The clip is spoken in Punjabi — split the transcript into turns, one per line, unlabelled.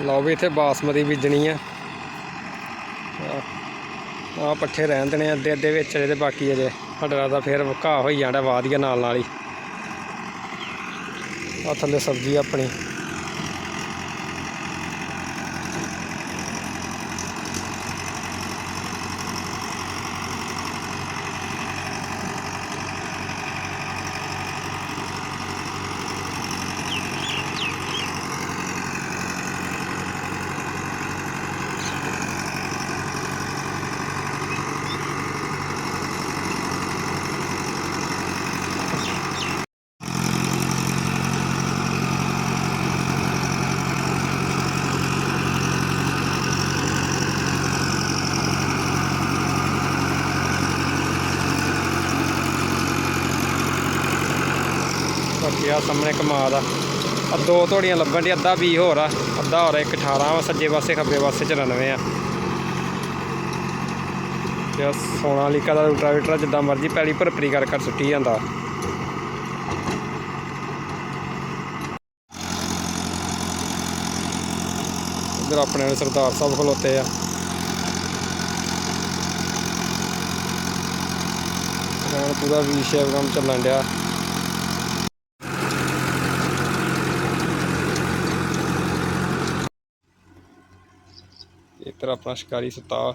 ਲਓ ਵੀ ਇੱਥੇ ਬਾਸਮਤੀ ਬੀਜਣੀ ਆ। ਆ ਪੱਠੇ ਰਹਿਣ ਦੇਣੇ ਆ, ਅੱਧੇ ਅੱਧੇ ਵਿੱਚ ਇਹਦੇ ਬਾਕੀ ਅਜੇ ਸਾਡਾ ਦਾ ਫੇਰ ਘਾਹ ਹੋਈ ਜਾਂਦਾ ਵਾਧ ਗਿਆ ਨਾਲ ਨਾਲ ਹੀ। ਆ ਥੱਲੇ ਸਬਜ਼ੀ ਆਪਣੀ। ਬਾਕੀ ਆ ਸਾਹਮਣੇ ਕਮਾਦ ਆ। ਆ ਦੋ ਧੋੜੀਆਂ ਲੱਭਣ ਦੀ ਅੱਧਾ ਵੀ ਹੋਰ ਆ, ਅੱਧਾ ਹੋਰ ਇੱਕ 18 ਵਾ, ਸੱਜੇ ਪਾਸੇ, ਖੱਬੇ ਪਾਸੇ 94 ਆ। ਤੇ ਸੋਨਾਲੀਕਾ ਦਾ ਰੂਟਾਵੇਟਰ ਜਿੱਦਾਂ ਮਰਜ਼ੀ ਪੈਲੀ ਭਰਪਰੀ ਕਰ ਕਰ ਸੁੱਟੀ ਜਾਂਦਾ। ਇੱਧਰ ਆਪਣੇ ਸਰਦਾਰ ਸਾਹਿਬ ਖਲੋਤੇ ਆ। ਨਾਲ ਪੂਰਾ ਵੀ ਸ਼ੇਪ ਕੰਮ ਚੱਲਣ ਡਿਆ। ਇੱਧਰ ਆਪਣਾ ਸ਼ਿਕਾਰੀ ਸੁੱਤਾ